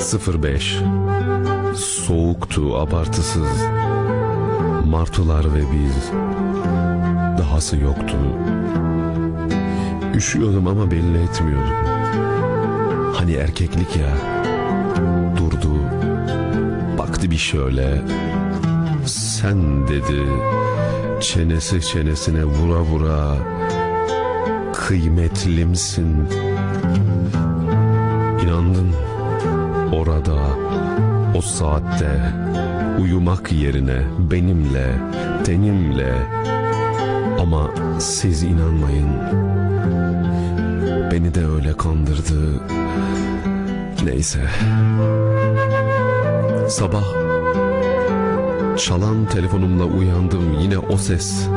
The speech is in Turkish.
05 Soğuktu, abartısız. Martılar ve biz. Dahası yoktu. Üşüyordum ama belli etmiyordum. Hani erkeklik ya. Durdu. Baktı bir şöyle. Sen dedi. Çenesi çenesine vura vura. Kıymetlimsin. İnandın orada o saatte uyumak yerine benimle tenimle. Ama siz inanmayın beni de öyle kandırdı. Neyse. Sabah çalan telefonumla uyandım yine o ses